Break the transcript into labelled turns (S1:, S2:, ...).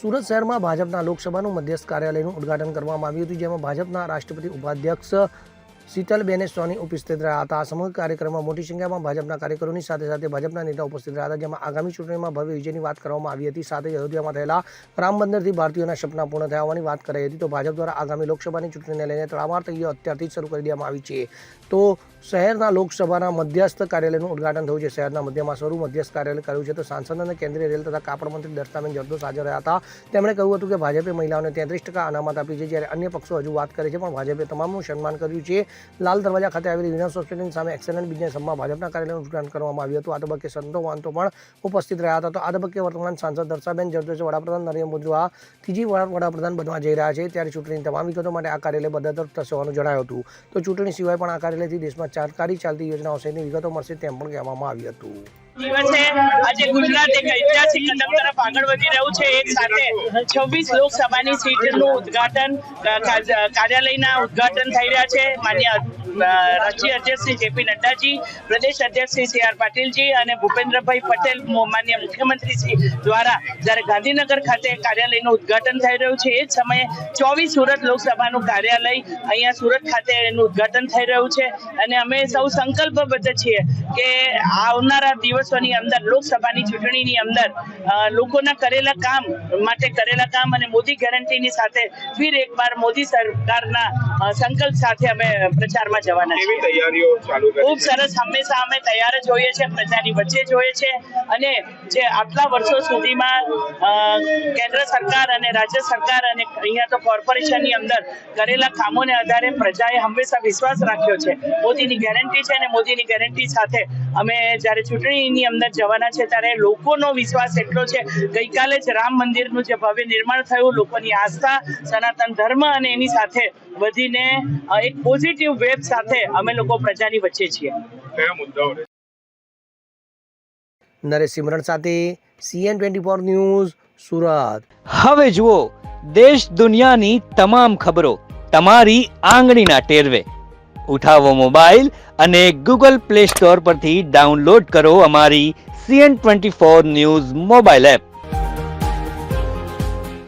S1: સુરત શહેરમાં ભાજપના લોકસભાનું મધ્યસ્થ કાર્યાલયનું ઉદઘાટન કરવામાં આવ્યું હતું જેમાં ભાજપના રાષ્ટ્રપતિ ઉપાધ્યક્ષ શીતલબેને સોની ઉપસ્થિત રહ્યા હતા. આ સમગ્ર કાર્યક્રમમાં મોટી સંખ્યામાં ભાજપના કાર્યકરોની સાથે સાથે ભાજપના નેતા ઉપસ્થિત રહ્યા હતા, જેમાં આગામી ચૂંટણીમાં ભવ્ય વિજયની વાત કરવામાં આવી હતી. સાથે અયોધ્યામાં થયેલા રામ મંદિરથી ભારતીયોના સપના પૂર્ણ થયા હોવાની વાત કરાઈ હતી. તો ભાજપ દ્વારા આગામી લોકસભાની ચૂંટણીને લઈને તડામાર તૈયાર અત્યારથી શરૂ કરી દેવામાં આવી છે. તો શહેરના લોકસભાના મધ્યસ્થ કાર્યાલયનું ઉદઘાટન થયું છે. શહેરના મધ્યમાં શરૂ મધ્યસ્થ કાર્યાલય કર્યું છે. તો સાંસદ અને કેન્દ્રીય રેલ તથા કાપડ મંત્રી દર્શાબેન જરદોસ હાજર રહ્યા હતા. તેમણે કહ્યું હતું કે ભાજપે મહિલાઓને તેત્રીસ ટકા અનામત આપી છે, જ્યારે અન્ય પક્ષો હજુ વાત કરે છે, પણ ભાજપે તમામનું સન્માન કર્યું છે. લાલ દરવાજા ખાતે આવેલી વિનાશ હોસ્પિટલની સામે એક્સેલન્ટ બિઝનેસ હબમાં ભાજપના કાર્યાલયનું ઉદઘાટન કરવામાં આવ્યું હતું. આ તબક્કે સંતો, વાંતો પણ ઉપસ્થિત રહ્યા હતા. તો આ તબક્કે વર્તમાન સાંસદ દર્શાબેન જરદોશે વડાપ્રધાન નરેન્દ્ર મોદી આ ત્રીજી વડાપ્રધાન બનવા જઈ રહ્યા છે. ત્યારે ચૂંટણીની તમામ વિગતો માટે આ કાર્યાલય બદતર થશે હોવાનું જણાયું હતું. તો ચૂંટણી સિવાય પણ આ કાર્યાલયથી દેશમાં ચારકારી ચાલતી યોજનાઓ સહિતની વિગતો મળશે તેમ પણ કહેવામાં આવ્યું હતું.
S2: દિવસે ભૂપેન્દ્રભાઈ પટેલ માન્ય મુખ્યમંત્રી શ્રી દ્વારા જ્યારે ગાંધીનગર ખાતે કાર્યાલયનું ઉદ્ઘાટન થઈ રહ્યું છે. એ જ સમયે ચોવીસ સુરત લોકસભાનું કાર્યાલય અહીંયા સુરત ખાતે એનું ઉદઘાટન થઈ રહ્યું છે. અને અમે સૌ સંકલ્પબદ્ધ છીએ કે આવનારા દિવસોની અંદર, લોકસભાની ચૂંટણીની અંદર લોકોના કરેલા કામ માટે કરેલા કામ અને મોદી ગેરંટીની સાથે ફિર એકવાર મોદી સરકારના સંકલ્પ સાથે અમે પ્રચારમાં જવાના છીએ.
S3: તૈયારીઓ ચાલુ
S2: ખૂબ સરસ હંમેશા અમે તૈયાર જ હોઈએ છીએ પ્રજાની વચ્ચે જ હોઈએ છીએ. અને જે આટલા વર્ષો સુધીમાં કેન્દ્ર સરકાર અને રાજ્ય સરકાર અને અહીંયા તો કોર્પોરેશનની અંદર કરેલા કામોને આધારે પ્રજાએ હંમેશા વિશ્વાસ રાખ્યો છે. મોદીની ગેરંટી છે અને મોદીની ગેરંટી સાથે અમે જ્યારે ચૂંટણીની અંદર જવાના છે ત્યારે લોકોનો વિશ્વાસ એટલો છે. ગઈકાલે જ રામ મંદિરનું જે ભવ્ય નિર્માણ થયું લોકોની આસ્થા સનાતન ધર્મ અને એની સાથે વધીને અ, એક પોઝિટિવ વેબ સાથે અમે લોકો પ્રજાની વચ્ચે છીએ?
S1: નરેશ સિમરણ સાથે CN twenty four news Surat.
S4: હવે જુઓ દેશ દુનિયાની તમામ ખબરો તમારી આંગળીના ટેરવે. ઉઠાવો મોબાઈલ અને ગૂગલ પ્લે સ્ટોર પરથી ડાઉનલોડ કરો અમારી CN twenty four news mobile app.